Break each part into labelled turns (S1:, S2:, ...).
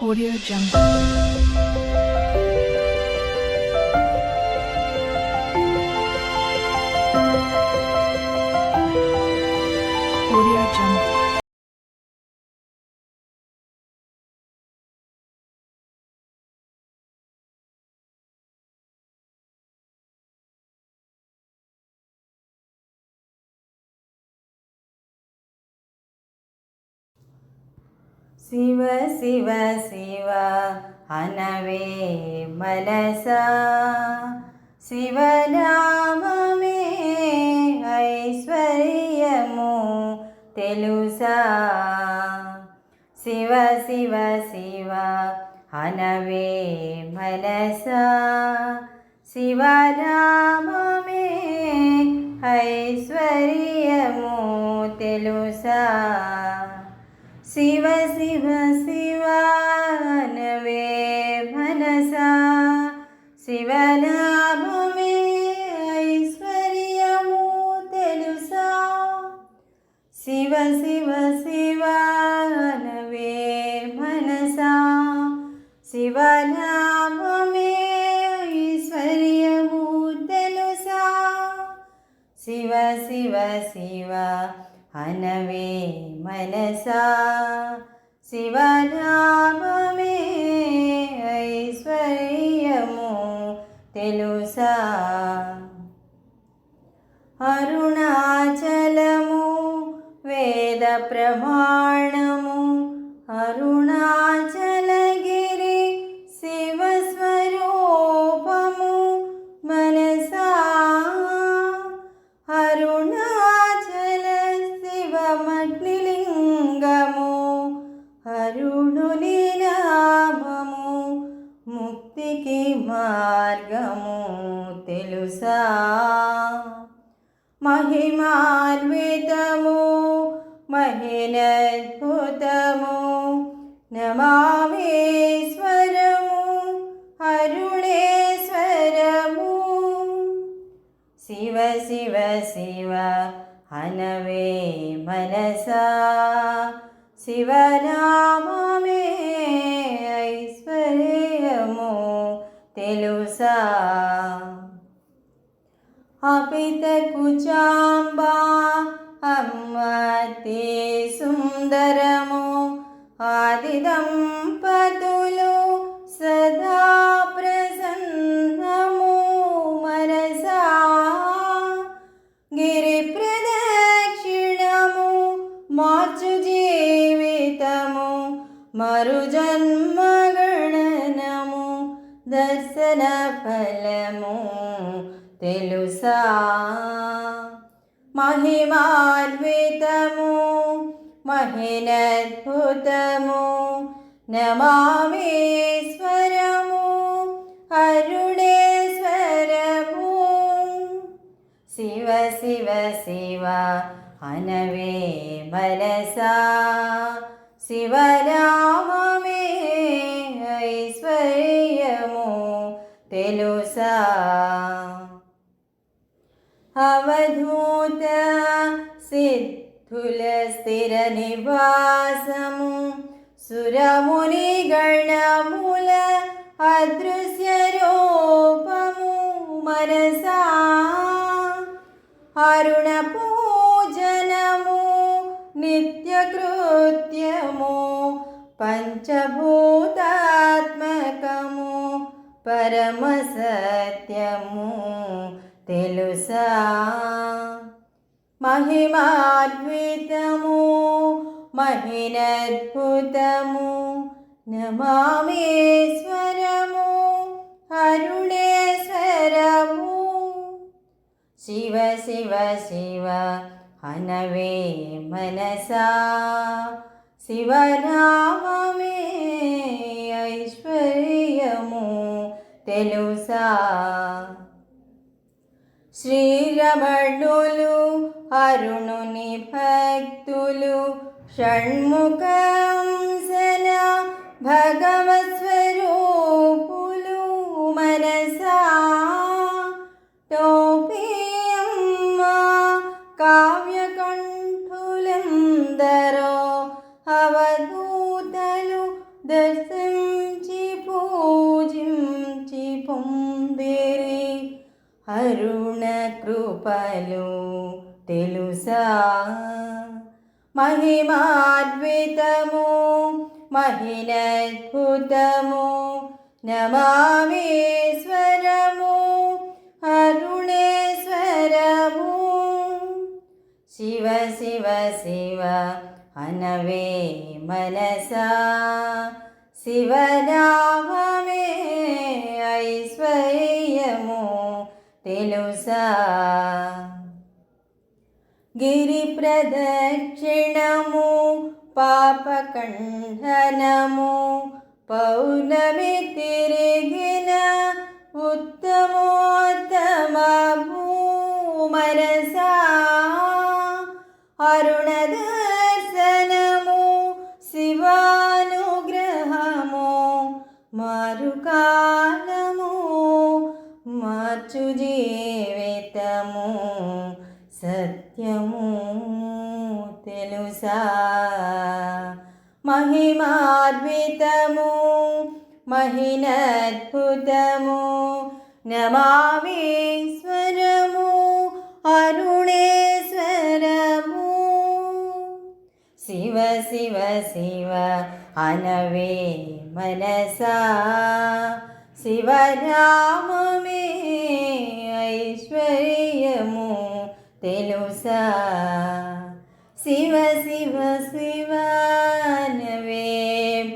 S1: Audio Jungle.
S2: Shiva Shiva Shiva అనవే మనసా. శివనామే ఐశ్వర్యము తెలుసా? శివ శివ శివ అనవే మనసా. శివనామే ఐశ్వర్యము తెలుసా? శివ శివ శివ నవే మనసా శివనామమే ఐశ్వర్యము తెలుసా శివ శివ శివ నవే మనసా శివనామమే ఐశ్వర్యము తెలుసా శివ శివ శివ అనవే మనసా శివనామే ఐశ్వర్యము తెలుసా? అరుణాచలము వేద ప్రమాణము అరుణాచల ముక్తికి మార్గము తెలుసా మహిమాన్వితము మహినద్భుతము నమామేశ్వరము అరుణేశ్వరము శివ శివ శివ హనవే మనసా శివనామమే తెలుసా అపిత కుచాంబా అమ్మతే సుందరము ఆది దంపతులు సదా ప్రసన్నము మనసా గిరి ప్రదక్షిణము మార్చు జీవితము మరు జన్మ దర్శన ఫలము తెలుసా మహిమాన్వితము మహినద్భుతము నమామేశ్వరము అరుణేశ్వరము శివ శివ శివ అనవే మనసా శివనామమే అవధూత సిద్ధుల స్థిర నివాసము. సురముని గణముల అదృశ్య రూపము మనసా. అరుణ పూజనము నిత్యకృత్యము పంచభూతాత్మకము పరమ సత్యము. తెలుసా? మహిమాద్వితము మహినద్భుతము నమామేశ్వరము అరుణేశ్వరము. శివ శివ శివ హనవే మనసా. శివనామమే ఐశ్వర్యము తెలుసా? శ్రీరమణులు అరుణుని భక్తులు షణ్ముఖంసన భగవత్ స్వరూపులు మనసా. టోపియమ్మ కావ్యకంఠులందరో అవధూతలు దర్శించి పూజించి పొందిరి. అరుణ కృపలు తెలుసా? మహిమాద్వితము మహినద్భుతము నమామీశ్వరము అరుణేశ్వరము. శివ శివ శివ అనవే మనసా. శివనామమే ఐశ్వర్యము తెలుసా? గిరి ప్రదక్షిణము పాపకంఠనము పౌర్ణమి తిరిగిన ఉత్తమోత్తమ భూమరసా. అరు సత్యము తెలుసా? మహిమాద్వితము మహినద్భుతము నమామీశ్వరము అరుణేశ్వరము. శివ శివ శివ అనవే మనసా. శివనామమే తెలుసా? శివ శివ శివనవే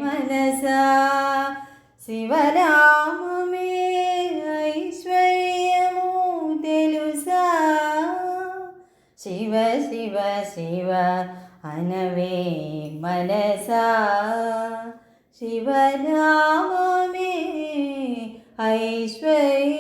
S2: మనసా. శివనామమే ఐశ్వర్యము తెలుసా? శివ శివ శివ అనవే మనసా. శివనామమే ఐశ్వర్య